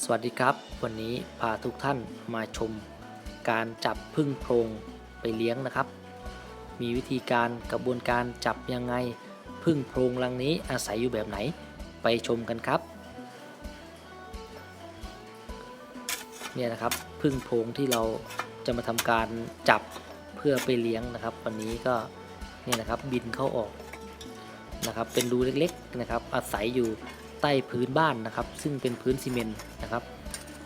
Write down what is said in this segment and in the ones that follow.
สวัสดีครับ วันนี้พาทุกท่านมาชม การจับพึ่งโพรงไปเลี้ยงนะครับ มีวิธีการกระบวนการจับยังไงพึ่งโพรงรังนี้อาศัยอยู่แบบไหนไปชมกันครับ เนี่ยนะครับพึ่งโพรงที่เราจะมาทำการจับเพื่อไปเลี้ยงนะครับ วันนี้ก็เนี่ยนะครับบินเข้าออกนะครับเป็นรูเล็กๆนะครับอาศัยอยู่ ใต้พื้นบ้านนะครับ ซึ่งเป็นพื้นซีเมนต์นะครับ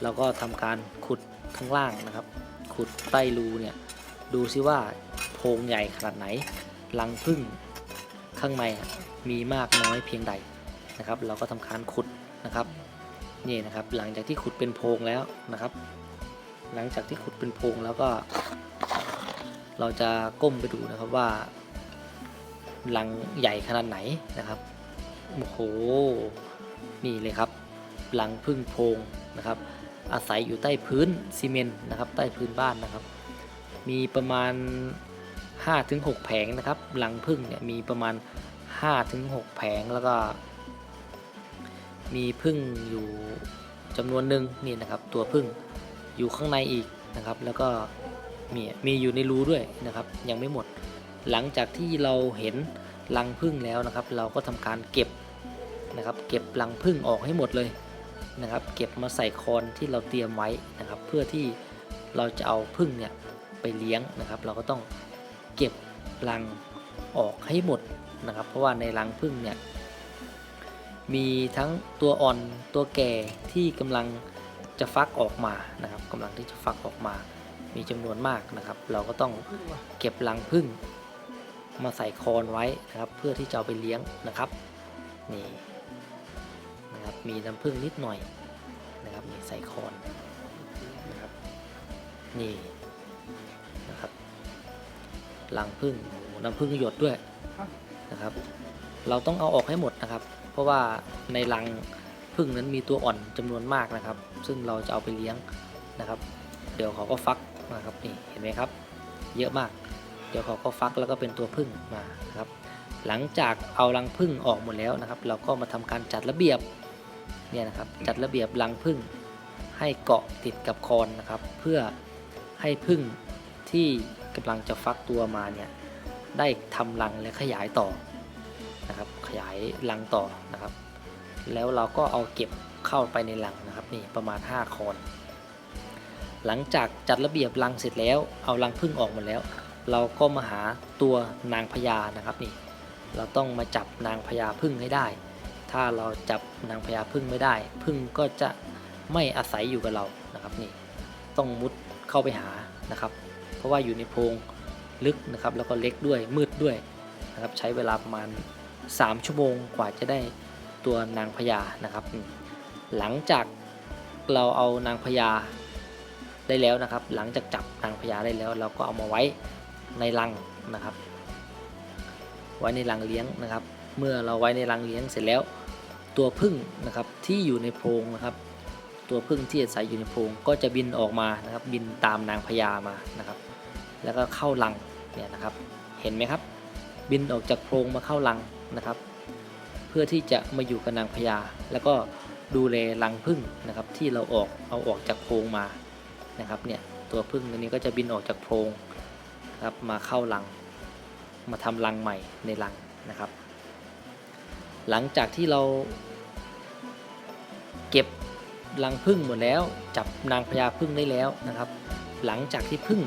เราก็ทำการขุดข้างล่างนะครับ ขุดใต้รูเนี่ยดูซิว่าโพรงใหญ่ขนาดไหนรังพึ่งข้างในมีมากน้อยเพียงใดนะครับ เราก็ทำการขุดนะครับนี่นะครับ หลังจากที่ขุดเป็นโพรงแล้วนะครับ หลังจากที่ขุดเป็นโพรงแล้วก็ เราจะก้มไปดูนะครับว่ารังใหญ่ขนาดไหนนะครับโอ้โห นี่เลยครับรังพึ่งโพงนะครับ อาศัยอยู่ใต้พื้นซีเมนต์นะครับ ใต้พื้นบ้านนะครับ มีประมาณ 5-6 แผงนะครับรังพึ่งเนี่ยมีประมาณ 5-6 แผงแล้วก็ มีพึ่งอยู่จำนวนหนึ่งนี่นะครับ ตัวพึ่งอยู่ข้างในอีกนะครับ แล้วก็มีมีอยู่ในรูด้วยนะครับ ยังไม่หมด หลังจากที่เราเห็นรังพึ่งแล้วนะครับ เราก็ทำการเก็บ นะครับเก็บรังพึ่งออกให้หมดเลยนะครับเก็บมาใส่คอนที่เราเตรียมไว้นะครับ เพื่อที่เราจะเอาพึ่งเนี่ยไปเลี้ยงนะครับ เราก็ต้องเก็บรังออกให้หมดนะครับ เพราะว่าในรังพึ่งเนี่ยมีทั้งตัวอ่อนตัวแก่ที่กำลังจะฟักออกมานะครับกำลังที่จะฟักออกมา มีจำนวนมากนะครับ เราก็ต้องเก็บรังผึ้งมาใส่คอนไว้นะครับ เพื่อที่จะเอาไปเลี้ยงนะครับนี่ มีน้ำผึ้งนิดหน่อยนะครับนี่ใส่คอนนะครับนี่นะครับรังผึ้งน้ำผึ้งหยดด้วยนะครับ เราต้องเอาออกให้หมดนะครับ เพราะว่าในรังผึ้งนั้นมีตัวอ่อนจำนวนมากนะครับ ซึ่งเราจะเอาไปเลี้ยงนะครับ เดี๋ยวเขาก็ฟักนะครับนี่เห็นไหมครับ เยอะมาก เดี๋ยวเขาก็ฟักแล้วก็เป็นตัวผึ้งมานะครับ หลังจากเอารังผึ้งออกหมดแล้วนะครับ เราก็มาทำการจัดระเบียบ เนี่ยนะครับจัดระเบียบรังผึ้งให้เกาะติดกับคอนนะครับ เพื่อให้ผึ้งที่กำลังจะฟักตัวมาเนี่ยได้ทำรังและขยายต่อนะครับ ขยายรังต่อนะครับ แล้วเราก็เอาเก็บเข้าไปในรังนะครับนี่ประมาณ 5 คอน หลังจากจัดระเบียบรังเสร็จแล้วเอารังพึ่งออกหมดแล้ว เราก็มาหาตัวนางพญานะครับนี่เราต้องมาจับนางพญาพึ่งให้ได้ ถ้าเราจับนางพญาพึ่งไม่ได้ พึ่งก็จะไม่อาศัยอยู่กับเรานะครับนี่ต้องมุดเข้าไปหานะครับ เพราะว่าอยู่ในโพรงลึกนะครับ แล้วก็เล็กด้วยมืดด้วยนะครับ ใช้เวลาประมาณ 3 ชั่วโมงกว่าจะได้ตัวนางพญานะครับ หลังจากเราเอานางพญาได้แล้วนะครับ หลังจากจับนางพญาได้แล้ว เราก็เอามาไว้ในรังนะครับ ไว้ในรังเลี้ยงนะครับ เมื่อเราไว้ในรังเลี้ยงเสร็จแล้ว ตัวพึ่งนะครับที่อยู่ในโพรงนะครับ ตัวพึ่งที่อาศัยอยู่ในโพรงก็จะบินออกมานะครับ บินตามนางพญามานะครับ แล้วก็เข้ารังเนี่ยนะครับ เห็นไหมครับ บินออกจากโพรงมาเข้ารังนะครับ เพื่อที่จะมาอยู่กับนางพญาแล้วก็ดูแลรังผึ้งนะครับที่เราออกเอาออกจากโพรงมานะครับเนี่ยตัวผึ้งตัวนี้ก็จะบินออกจากโพรงครับมาเข้ารัง มาทำรังใหม่ในรังนะครับ หลังจากที่เรา เก็บรังผึ้งหมดแล้ว จับนางพญาผึ้งได้แล้วนะครับ หลังจากที่ผึ้ง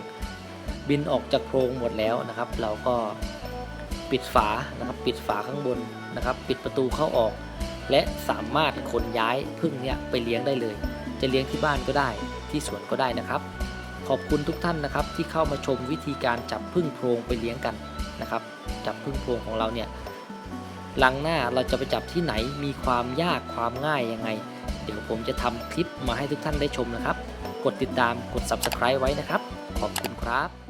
บินออกจากโพรงหมดแล้วนะครับ เราก็ปิดฝานะครับ ปิดฝาข้างบนนะครับ ปิดประตูเข้าออก และสามารถขนย้ายพึ่งเนี่ยไปเลี้ยงได้เลย จะเลี้ยงที่บ้านก็ได้ที่สวนก็ได้นะครับ ขอบคุณทุกท่านนะครับที่เข้ามาชมวิธีการจับพึ่งโพรงไปเลี้ยงกันนะครับ จับพึ่งโพรงของเราเนี่ย หลังหน้าเราจะไปจับที่ไหนมีความยากความง่ายยังไง เดี๋ยวผมจะทำคลิปมาให้ทุกท่านได้ชมนะครับ กดติดตามกด subscribe ไว้นะครับ ขอบคุณครับ